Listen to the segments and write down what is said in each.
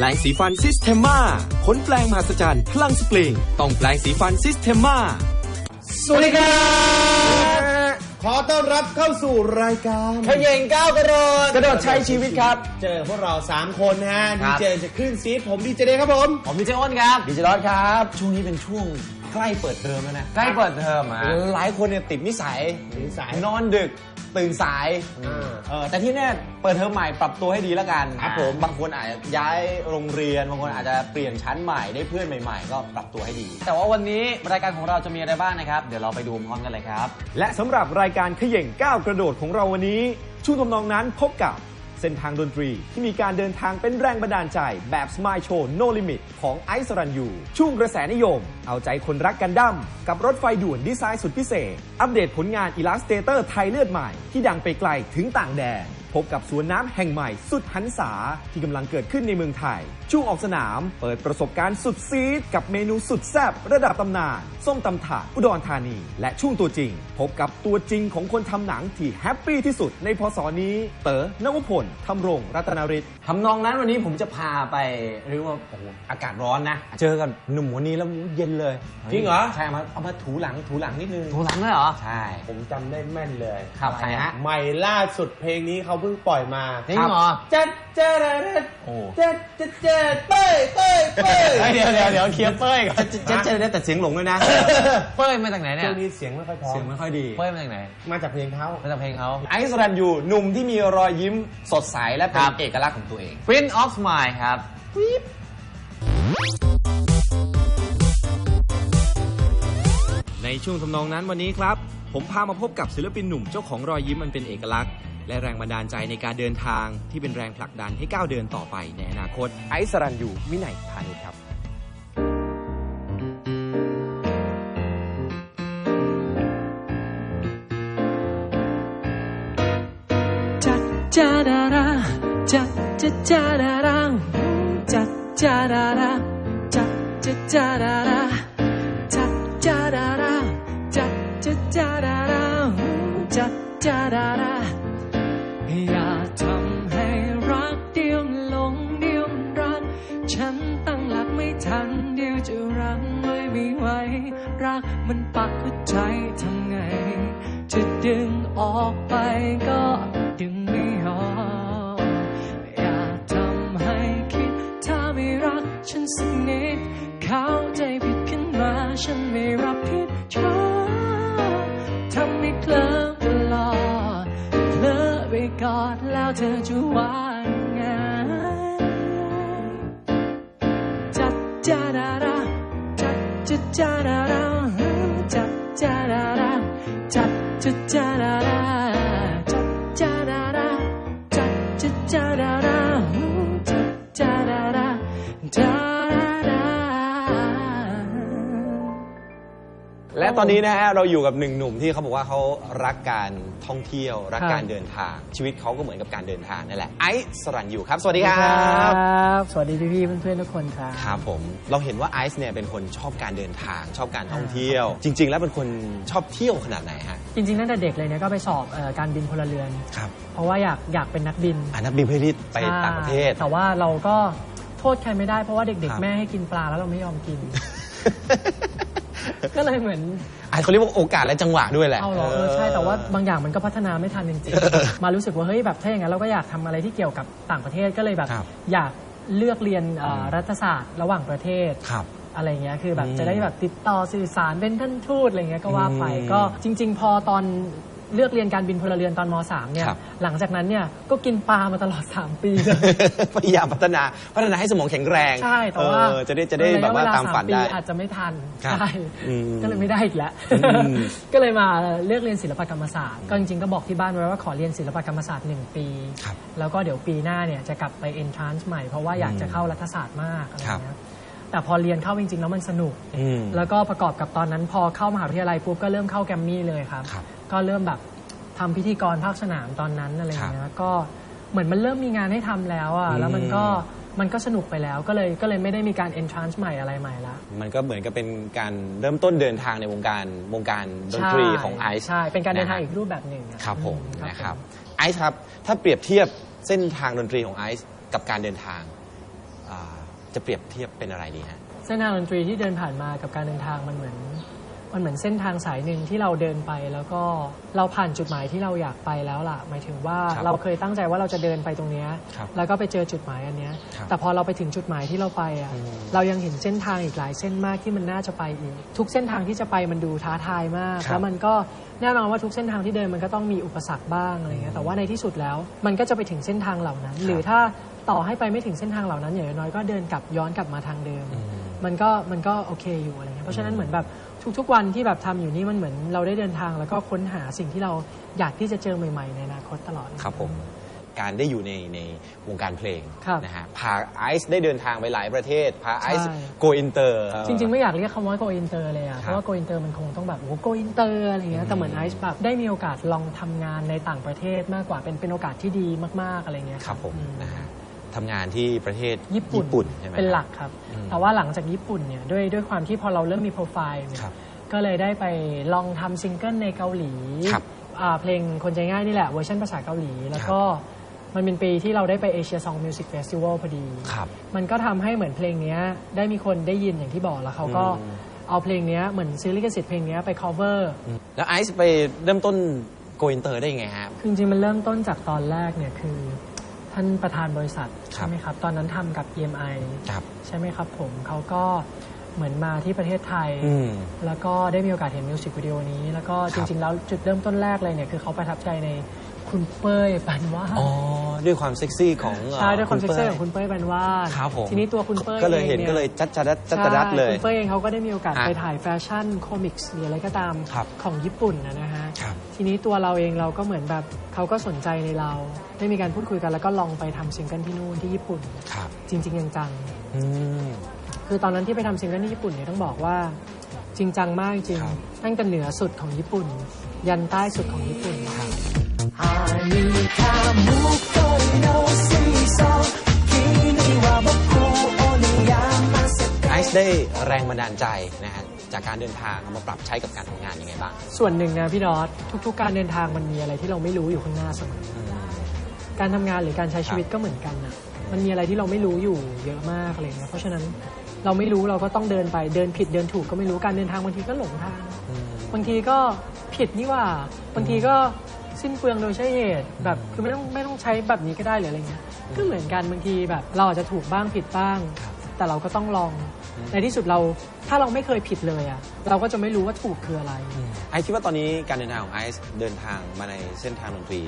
แปลงสีฟันซิสเทมมาขนแปลงมหัศจรรย์พลังสปริงต้องแปลงสีฟันซิสเทมมาสวัสดีครับขอต้อนรับเข้าสู่รายการขย่งก้าวกระโดดกระโดดใช้ชีวิตครับ เจอพวกเรา 3 คนนะฮะคดีรับเจจะขึ้นซีดผมดีเจเดย์ครับผมผมดีเจอ้นครับดีเจรอดครับ ช่วงนี้เป็นช่วงใกล้เปิดเทอมแล้วนะใกล้เปิดเทอมอะหลายคนเนี่ยติดนิสัยนิสัยนอนดึก ตื่นสายอ่าเออแต่ที่แน่เปิดเทอมใหม่ปรับตัวให้ดีแล้วกันครับผมบางคนอาจจะย้ายโรงเรียนบางคนอาจจะเปลี่ยนชั้นใหม่ได้เพื่อนใหม่ ๆ ก็ปรับตัวให้ดี แต่ว่าวันนี้รายการของเราจะมีอะไรบ้างนะครับ เดี๋ยวเราไปดูพร้อมกันเลยครับ และสำหรับรายการเขย่งก้าวกระโดดของเราวันนี้ช่วงทำนองนั้นพบกับ เส้นทางดนตรี ที่มีการเดินทางเป็นแรงบันดาลใจ แบบ Smile Show No Limit ของไอซ์รันยูช่วงกระแสนิยม เอาใจคนรักกันดั้มกับรถไฟด่วนดีไซน์สุดพิเศษ อัปเดตผลงานอิลัสเตเตอร์ไทยเลือดใหม่ ที่ดังไปไกลถึงต่างแดน พบกับสวนน้ำแห่งใหม่สุดหันษาที่กำลังเกิดขึ้นในเมืองไทย ช่วงออกสนามเปิดประสบการณ์สุดซีดกับเมนูสุดแซ่บระดับตำนาน ส้มตำถาดอุดรธานี และช่วงตัวจริง พบกับตัวจริงของคนทำหนังที่แฮปปี้ที่สุดในพศนี้ เต๋อนวพลทำรงรัตนฤทธิ์ทำนองนั้นวันนี้ผมจะพาไปเรียกว่าโอ้โหอากาศร้อนนะ เจอกับหนุ่มคนนี้แล้วเย็นเลยจริงเหรอใช่เอามาเอามาถูหลังถูหลังนิดนึงถูหลังด้วยเหรอใช่ผมจำได้แม่นเลยครับใครฮะใหม่ล่าสุดเพลงนี้เขาเพิ่งปล่อยมาจริงเหรอ จัดจัดจัดโอ้ จัดจัดจัดเป้ยเป้ยเป้ยเฮ้ย เดี๋ยวเดี๋ยวเดี๋ยวเคลียร์เป้ยก่อนจะจะจะได้แต่เสียงหลงด้วยนะ เป้ยมาจากไหนเนี่ช่ยวงนี้เสียงไม่ค่อยพอเสียงไม่ค่อยดี เป้ยมาจากไหนมาจากเพลงเขา มาจากเพลงเขา ไอซ์รันยูหนุ่มที่มีรอยยิ้มสดใสและเป็คนรับ เอกลักษณ์ของตัวเอง Print of Smile ครับ ในช่วงทำนองนั้นวันนี้ครับ ผมพามาพบกับศิลปินหนุ่มเจ้าของรอยยิ้มมันเป็นเอกลักษณ์ และแรงบันดาลใจในการเดินทางที่เป็นแรงผลักดันให้ก้าวเดินต่อไปในอนาคต ไอซ์รันยูวินัยพานุชครับจัดจาดาราจัดจัดจาดาราจัดจาดาราจัดจัดจาดาราจัดจาดาราจัดจัดจาดาราจัดจาดา มันปักหัวใจทำไง จะดึงออกไปก็ดึงไม่ออกอย่าทำให้คิดถ้าไม่รักฉันสักนิดเข้าใจผิดขึ้นมาฉันไม่รับผิดชอบทำให้เคลิ้มตลอดเผลอไปกอดแล้วเธอจะว่า และตอนนี้นะฮะเราอยู่กับหนึ่งหนุ่มที่เขาบอกว่าเขารักการท่องเที่ยว รักครับการเดินทาง ชีวิตเขาก็เหมือนกับการเดินทางนั่นแหละไอซ์สรันยูครับ สวัสดีครัคบรับสวัสดีพี่ๆเพื่อนๆทุกคนครับครับผมเราเห็นว่าไอซ์เนี่ยเป็นคนชอบการเดินทาง ชอบการท่องเที่ยว จริง ๆ แล้วเป็นคนชอบเที่ยวขนาดไหนฮะจริงๆตั้งแต่เด็กเลยเนี่ยก็ไปสอบเอ่อการบินพลเรือนครับเพราะว่าอยากอยากเป็นนักบินอ่านักบินเพื่อที่ไปใช่ต่างประเทศ แต่ว่าเราก็ โทษใครไม่ได้เพราะว่าเด็กครับๆแม่ให้กินปลาแล้วเราไม่ยอมกิน ก็เลยเหมือนอะเขาเรียกว่าโอกาสและจังหวะด้วยแหละ เอาเหรอเออใช่แต่ว่าบางอย่างมันก็พัฒนาไม่ทันจริงๆ มารู้สึกว่าเฮ้ยแบบถ้าอย่างนั้นเราก็อยากทำอะไรที่เกี่ยวกับต่างประเทศก็เลยแบบครับอยากเลือกเรียนเอ่ออมรัฐศาสตร์ระหว่างประเทศครับอะไรเงี้ยคือแบบอืมจะได้แบบติดต่อสื่อสารเป็นท่านทูตอะไรเงี้ยก็ว่าไปอืมก็จริง ๆ พอตอน เลือกเรียนการบินพลเรือนตอนม .3 เนี่ย ครับ หลังจากนั้นเนี่ยก็กินปลามาตลอด 3 ปี พยายามพัฒนาพัฒนาให้สมองแข็งแรงใช่ แต่ว่าเออจะได้จะได้แบบว่าระยะเลตามฝันสปีได้อาจจะไม่ทันครับใช่อืมก็เลยไม่ได้อีกแล้ว อืม ก็เลยมาเลือกเรียนศิลปกรรมศาสตร์ ก็จริงๆก็บอกที่บ้านไว้ว่าขอเรียนศิลปกรรมศาสตร์หนึ่งปี ครับแล้วก็เดี๋ยวปีหน้าเนี่ยจะกลับไป entrance ใหม่เพราะว่าอยากจะเข้ารัฐศาสตร์มากอะไรครับ เงี้ย แต่พอเรียนเข้าจริง ๆ แล้วมันสนุก อืม แล้วก็ประกอบกับตอนนั้นพอเข้ามหาวิทยาลัยปุ๊บก็เริ่มเข้าแกรมมี่เลยครับ ครับก็เริ่มแบบทำพิธีกรภาคสนามตอนนั้นอะไรอย่างเงี้ครัยบก็เหมือนมันเริ่มมีงานให้ทำแล้วอะอืมแล้วมันก็มันก็สนุกไปแล้วก็เลยก็เลยไม่ได้มีการ entrance ใหม่อะไรใหม่ละมันก็เหมือนกับเป็นการเริ่มต้นเดินทางในวงการวงการดนตรีของไอซ์ใช่เป็นการเดินทางะฮะอีกรูปแบบหนึ่งอะครับผมอืนะครับไอซ์ครับ ถ้าเปรียบเทียบเส้นทางดนตรีของไอซ์กับการเดินทางอ่า จะเปรียบเทียบเป็นอะไรดีฮะเส้นทางดนตรีที่เดินผ่านมากับการเดินทางมันเหมือน มันเหมือนเส้นทางสายหนึ่งที่เราเดินไปแล้วก็เราผ่านจุดหมายที่เราอยากไปแล้วล่ะ หมายถึงว่าครับเราเคยตั้งใจว่าเราจะเดินไปตรงเนี้ยครับแล้วก็ไปเจอจุดหมายอันเนี้ยครับแต่พอเราไปถึงจุดหมายที่เราไปอะอืมเรายังเห็นเส้นทางอีกหลายเส้นมากที่มันน่าจะไปอีก ทุกเส้นทางที่จะไปมันดูท้าทายมากครับแล้วมันก็แน่นอนว่าทุกเส้นทางที่เดินมันก็ต้องมีอุปสรรคบ้างอะไรเงี้ยแต่ว่าในที่สุดแล้ว มันก็จะไปถึงเส้นทางเหล่านั้น หรือถ้า ต่อให้ไปไม่ถึงเส้นทางเหล่านั้นอย่างน้อยก็เดินกลับย้อนกลับมาทางเดิม มันก็มันก็โอเคอยู่อะไรเงี้ยเพราะฉะนั้นเหมือนแบบทุกๆวันที่แบบทำอยู่นี่มันเหมือนเราได้เดินทางแล้วก็ค้นหาสิ่งที่เราอยากที่จะเจอใหม่ ๆ ในอนาคตตลอดครับผมการได้อยู่ในในวงการเพลงครับนะฮะพาไอซ์ได้เดินทางไปหลายประเทศ พาไอซ์ใช่โกอินเตอร์ จริง ๆ ไม่อยากเรียกคำว่า go inter เลยอะครับเพราะว่า go inter มันคงต้องแบบโอ้โห go inter อะไรเงี้ยแต่เหมือนไอซ์แบบได้มีโอกาสลองทำงานในต่างประเทศมากกว่าเป็นเป็นโอกาสที่ดีมากๆอะไรเงี้ยครับผมอืนะฮะ ทำงานที่ประเทศญี่ปุ่นใช่ไหมเป็นหลักครับ อืม แต่ว่าหลังจากญี่ปุ่นเนี่ยด้วยด้วยความที่พอเราเริ่มมีโปรไฟล์เนี่ยครับ ก็เลยได้ไปลองทำซิงเกิลในเกาหลีครับอ่าเพลงคนใจง่ายนี่แหละเวอร์ชันภาษาเกาหลี แล้วก็มันเป็นปีที่เราได้ไปเอเชียซองมิวสิกเฟสติวัลพอดี ครับ มันก็ทำให้เหมือนเพลงเนี้ยได้มีคนได้ยินอย่างที่บอกแล้วเขาก็อืม เอาเพลงเนี้ยเหมือนซื้อลิขสิทธิ์เพลงเนี้ยไป cover แล้วไอซ์ไปเริ่มต้นโกอินเตอร์ได้ยังไงฮะ คือจริงๆมันเริ่มต้นจากตอนแรกเนี่ยคือ ท่านประธานบริษัทครับใช่ไหมครับ ตอนนั้นทำกับ EMI ครับใช่ไหมครับผมเขาก็เหมือนมาที่ประเทศไทยอืมแล้วก็ได้มีโอกาสเห็นมิวสิกวิดีโอนี้ แล้วก็คจรับริง ๆ แล้วจุดเริ่มต้นแรกเลยเนี่ยคือเขาประทับใจใน คุณเป้ยปันวาดอ๋อด้วยความเซ็กซี่ของเอ่อใช่ด้วยความเซ็กซี่ป้ยของคุณเป้ยปันวาดครับผมทีนี้ตัวคุณเป้ยก็เลยเห็นองก็เลยจัดจัดจัดจัดจัดเลยใช่คุณเป้ยเองเขาก็ได้มีโอกาสฮะไปถ่ายแฟชั่นคอมิกส์หรืออะไรก็ตามครับของญี่ปุ่นนะนะฮะครับทีนี้ตัวเราเองเราก็เหมือนแบบเขาก็สนใจในเราได้มีการพูดคุยกันแล้วก็ลองไปทำซิงเกิลที่นู่นที่ญี่ปุ่นครับจริงๆจังอืมๆคือตอนนั้นที่ไปทำซิงเกิลที่ญี่ปุ่นเนี่ยต้องบอกว่าจริงจังมากจริงครับตั้งแต่เหนือสุดของญี่ปุ่น ยันใต้สุดของญี่ปุ่น ไอซ์ได้แรงบันดาลใจนะฮะจากการเดินทางเอามาปรับใช้กับการทำงานยังไงบ้าง ส่วนหนึ่งนะพี่ดอสทุกๆ การเดินทางมันมีอะไรที่เราไม่รู้อยู่ข้างหน้าเสมอการทำงานหรือการใช้ชีวิตก็เหมือนกันนะมันมีอะไรที่เราไม่รู้อยู่เยอะมากอะไรเงี้ยเพราะฉะนั้นเราไม่รู้เราก็ต้องเดินไปเดินผิดเดินถูกก็ไม่รู้การเดินทางบางทีก็หลงทาง บางทีก็ผิดนี่ว่าบางทีก็ สิ้นเปลืองโดยใช่เหตุแบบคือไม่ต้องไม่ต้องใช้แบบนี้ก็ได้หรืออะไรเงี้ยก็เหมือนกันบางทีแบบเราอาจจะถูกบ้างผิดบ้าง แต่เราก็ต้องลองในที่สุดเราถ้าเราไม่เคยผิดเลยอะเราก็จะไม่รู้ว่าถูกคืออะไร ไอซ์คิดว่าตอนนี้การเดินทางของไอซ์เดินทางมาในเส้นทางดนตรี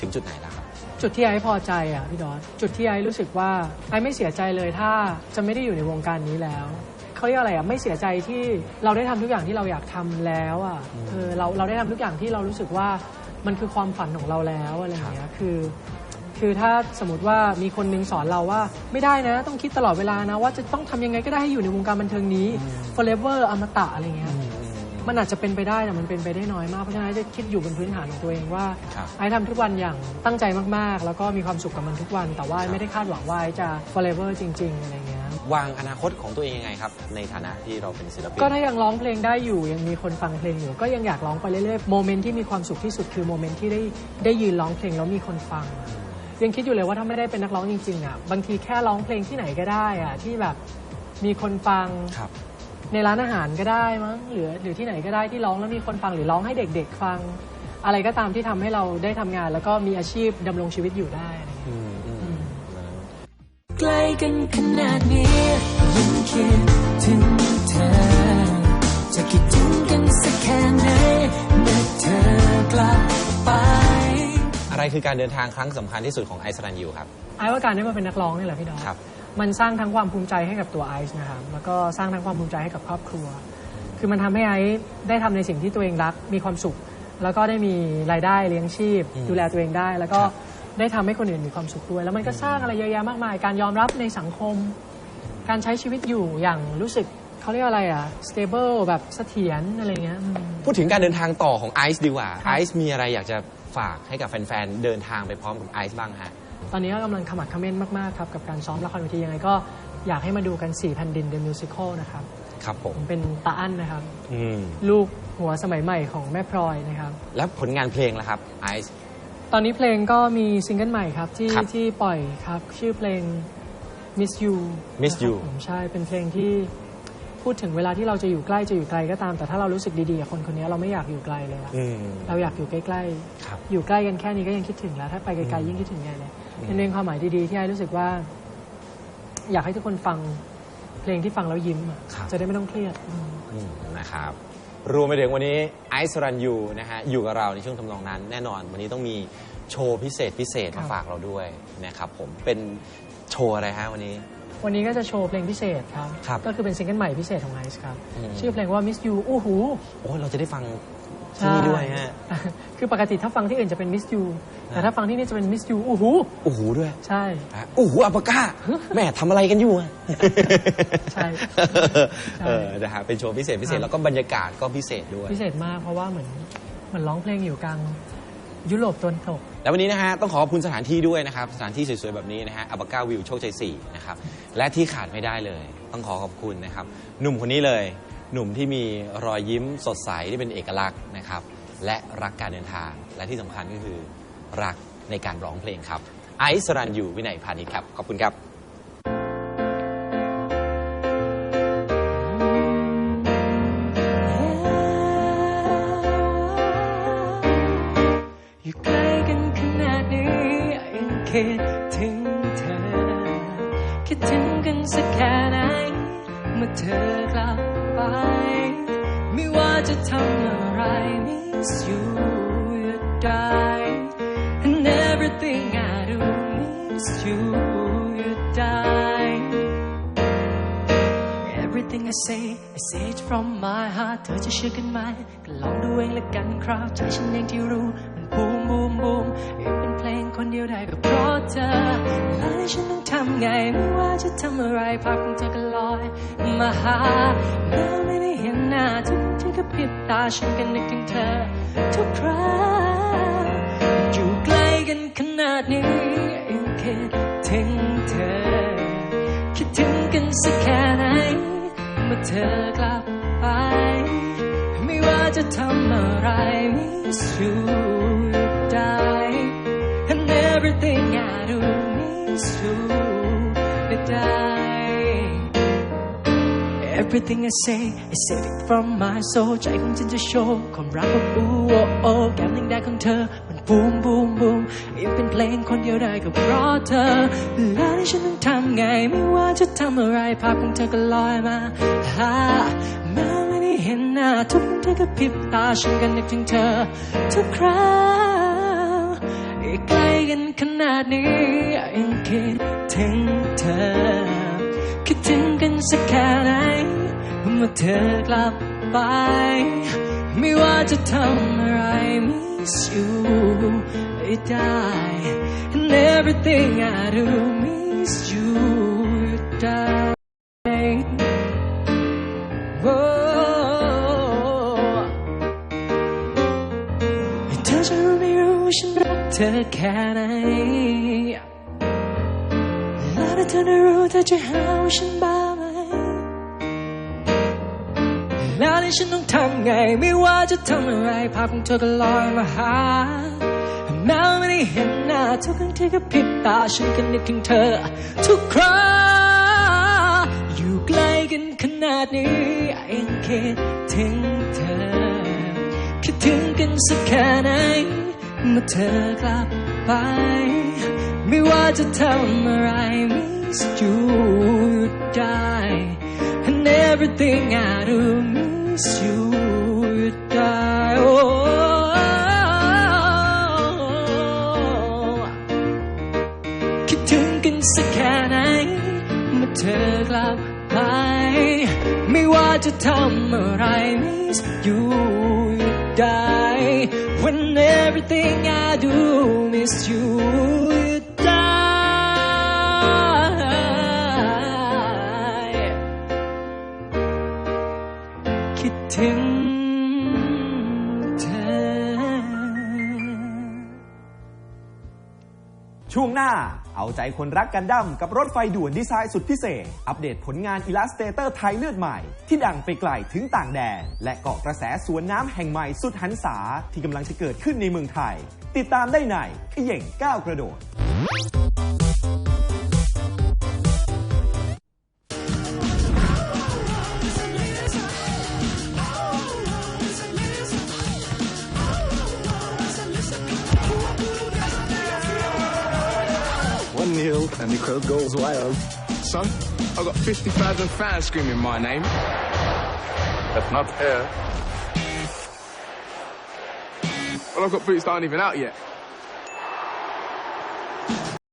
ถึงจุดไหนแล้วครับ จุดที่ไอ้พอใจอะพี่ดอสจุดที่ไอ้รู้สึกว่าไอ้ไม่เสียใจเลยถ้าจะไม่ได้อยู่ในวงการนี้แล้ว เขาเรียกอะไรอะไม่เสียใจที่เราได้ทำทุกอย่างที่เราอยากทำแล้วอะเออเราเราได้ทำทุกอย่างที่เรารู้สึกว่ามันคือความฝันของเราแล้วอะไรอย่างเงี้ยคือ คือถ้าสมมติว่ามีคนนึงสอนเราว่าไม่ได้นะ ต้องคิดตลอดเวลานะ ว่าจะต้องทำยังไงก็ได้ให้อยู่ในวงการบันเทิงนี้ forever อมตะอะไรเงี้ยมันอาจจะเป็นไปได้แต่มันเป็นไปได้น้อยมากเพราะฉะนั้นไอ้จะคิดอยู่บนพื้นฐานของตัวเองว่าครับไอ้ทำทุกวันอย่างตั้งใจมากๆ แล้วก็มีความสุขกับมันทุกวัน แต่ว่าไอ้ไม่ได้คาดหวังว่าไอ้จะ forever จริง ๆอะไรเงี้ย วางอนาคตของตัวเองยังไงครับ ในฐานะที่เราเป็นศิลปิน ก็ถ้ายังร้องเพลงได้อยู่ ยังมีคนฟังเพลงอยู่ ก็ยังอยากร้องไปเรื่อยๆ โมเมนต์ที่มีความสุขที่สุดคือโมเมนต์ที่ได้ได้ยืนร้องเพลงแล้วมีคนฟัง ยังคิดอยู่เลยว่าถ้าไม่ได้เป็นนักร้องจริงๆอะบางทีแค่ร้องเพลงที่ไหนก็ได้อะที่แบบมีคนฟังครับในร้านอาหารก็ได้มั้งหรือหรือที่ไหนก็ได้ที่ร้องแล้วมีคนฟังหรือร้องให้เด็ก ๆ ฟัง อะไรก็ตามที่ทำให้เราได้ทำงาน แล้วก็มีอาชีพดำรงชีวิตอยู่ได้ ใกล้กันขนาดนี้ยังคิดถึงเธอใจจะคิดถึงกันสักแค่ไหนเมื่อเธอกลับไป อะไรคือการเดินทางครั้งสำคัญที่สุดของไอซ์รันยูครับ ไอ้ว่าการได้มาเป็นนักร้องนี่แหละพี่ดอกครับ มันสร้างทั้งความภูมิใจให้กับตัวไอซ์นะครับแล้วก็สร้างทั้งความภูมิใจให้กับครอบครัว คือมันทำให้ไอซ์ได้ทำในสิ่งที่ตัวเองรักมีความสุข แล้วก็ได้มีรายได้เลี้ยงชีพ ดูแลตัวเองได้ แล้วก็ ได้ทำให้คนอื่นมีความสุขด้วย แล้วมันก็สร้างอะไรเยอะแยะมากมาย การยอมรับในสังคม การใช้ชีวิตอยู่อย่างรู้สึกเขาเรียกอะไรอะ stable แบบเสถียรอะไรเงี้ยอืมพูดถึงการเดินทางต่อของไอซ์ดีกว่าครับไอซ์มีอะไรอยากจะฝากให้กับแฟนๆ เดินทางไปพร้อมกับไอซ์บ้างฮะตอนนี้ก็กำลังขมักเขม้นมากๆครับกับการซ้อมละครเวทียังไงก็อยากให้มาดูกัน4แผ่นดิน The Musical นะครับครับผมผมเป็นตาอั้นนะครับอืมลูกหัวสมัยใหม่ของแม่พลอยนะครับ แล้วผลงานเพลงล่ะครับไอซ์ ตอนนี้เพลงก็มีซิงเกิลใหม่ครับที่ครับที่ปล่อยครับ ชื่อเพลง Miss You Miss นะครับ You ผมใช่เป็นเพลงที่พูดถึงเวลาที่เราจะอยู่ใกล้จะอยู่ไกลก็ตาม แต่ถ้าเรารู้สึกดีๆกับคนคนนี้เราไม่อยากอยู่ไกลเลยอะอืม เราอยากอยู่ใกล้ครับ ๆอยู่ใกล้กันแค่นี้ก็ยังคิดถึงแล้ว ถ้าไปไกลๆยิ่งคิดถึงใหญ่เลยเป็นเพลงความหมายดีๆที่ไอ้รู้สึกว่า อยากให้ทุกคนฟังเพลงที่ฟังแล้วยิ้มอะครับ จะได้ไม่ต้องเครียดอืม อืมนะครับ รวมไปถึงวันนี้ไอซ์รันยูนะฮะอยู่กับเราในช่วงทำนองนั้น แน่นอนวันนี้ต้องมีโชว์พิเศษพิเศษมาฝากเราด้วยนะครับผมเป็นโชว์อะไรฮะวันนี้ วันนี้ก็จะโชว์เพลงพิเศษครับ ครับ ก็คือเป็นซิงเกิลใหม่พิเศษของไอซ์ครับ อืม ชื่อเพลงว่า Miss You อู้หู โอ้ยเราจะได้ฟัง ที่นี่ด้วยฮะใช่คือปกติถ้าฟังที่อื่นจะเป็น Miss You แต่ถ้าฟังที่นี่จะเป็น Miss You อู้หูโอ้โหด้วย ใช่ฮะโอ้โหอัปปะก้า แม่ทำอะไรกันอยู่อะใช่ใช่เออนะฮะเป็นโชว์พิเศษพิเศษครับแล้วก็บรรยากาศก็พิเศษด้วย พิเศษมากเพราะว่าเหมือนเหมือนร้องเพลงอยู่กลางยุโรปตะวันตก แล้ววันนี้นะฮะต้องขอขอบคุณสถานที่ด้วยนะครับ สถานที่สวยๆ แบบนี้นะฮะอัปปะก้าวิวโชคชัย4นะครับ และที่ขาดไม่ได้เลย ต้องขอขอบคุณนะครับ หนุ่มคนนี้เลย หนุ่มที่มีรอยยิ้มสดใสที่เป็นเอกลักษณ์นะครับ และรักการเดินทาง และที่สำคัญก็คือรักในการร้องเพลงครับ ไอซ์รันยูวินัยพานิชย์ครับ ขอบคุณครับ อยู่ใกล้กันขนาดนี้ยังคิดถึงเธอ คิดถึงกันสักแค่ไหนเมื่อเธอกลับ ไป ไม่ว่าจะทำอะไร miss you you die and everything I do miss you you die Everything I say I say it from my heart เธอจะเชื่อกันไหมก็ลองดูเองละกันคราวใจฉันเองที่รู้ มัน บูมบูมบูมยังเป็นเพลงคนเดียวได้ก็เพราะเธอแล้วฉันต้องทำไงไม่ว่าจะทำอะไรภาพของเธอก็ลอยมาหาแม้ไม่ได้เห็นหน้าทุกที่กระพริบตาฉันก็นึกถึงเธอ ทุกครั้งอยู่ใกล้กันขนาดนี้ยังคิดถึงเธอ คิดถึงกันสักแค่ไหนเมื่อเธอกลับไปไม่ว่าจะทำอะไร miss you die miss you die Everything I say I say it from my soul ใจของฉันจะโชว์ความรักของอูโอโอแก้มแดงๆของเธอ มันบูมบูมบูมยังเป็นเพลงคนเดียวได้ก็เพราะเธอ แล้วฉันต้องทำไง ไม่ว่าจะทำอะไรภาพของเธอก็ลอยมาหาแม้ไม่ได้เห็นหน้าทุกครั้งที่กระพริบตาฉันก็นึกถึงเธอทุกครั้งใกล้กั นขนาดนี้ยังคิดถึงเธอ คิดถึงกันสักแค่ไหนเมื่อเธอกลับไป ไม่ว่าจะทำอะไร miss you die and everything I do miss you die oh ธอแค่ไหนแล้วถ้าเธอได้รู้เธอจะหาว่าฉันบ้าไหมแล้วนี่ฉันต้องทำไงไม่ว่าจะทำอะไรภาพของเธอก็ลอยมาหาแม้ไม่ได้เห็นหน้าทุกครั้งที่กระพริบตาฉันก็นึกถึงเธอ ทุกครั้งอยู่ใกล้กันขนาดนี้ยังคิดถึงเธอคิดถึงกันสักแค่ไหน เมื่อเธอกลับไป ไม่ว่าจะทำอะไร miss you die and everything I do miss miss you ได้โอ้คิดถึงกันสักแค่ไหนเมื่อเธอกลับไปไม่ว่าจะทำอะไร miss you ได้ when everything I do miss you ได้คิดถึงเธอช่วงหน้า เอาใจคนรักกันดั้มกับรถไฟด่วนดีไซน์สุดพิเศษ อัปเดตผลงานอิล l สเตเตอร์ไทยเลือดใหม่ ที่ดังไปไกลถึงต่างแดน และเกาะกระแสสวนน้ำแห่งใหม่สุดหันษาที่กำลังจะเกิดขึ้นในเมืองไทย ติดตามได้ในขย่งก้าวกระโดด and the crowd goes wild. Son, I've got 50,000 fans screaming my name. That's not fair. Well, I've got boots that aren't even out yet.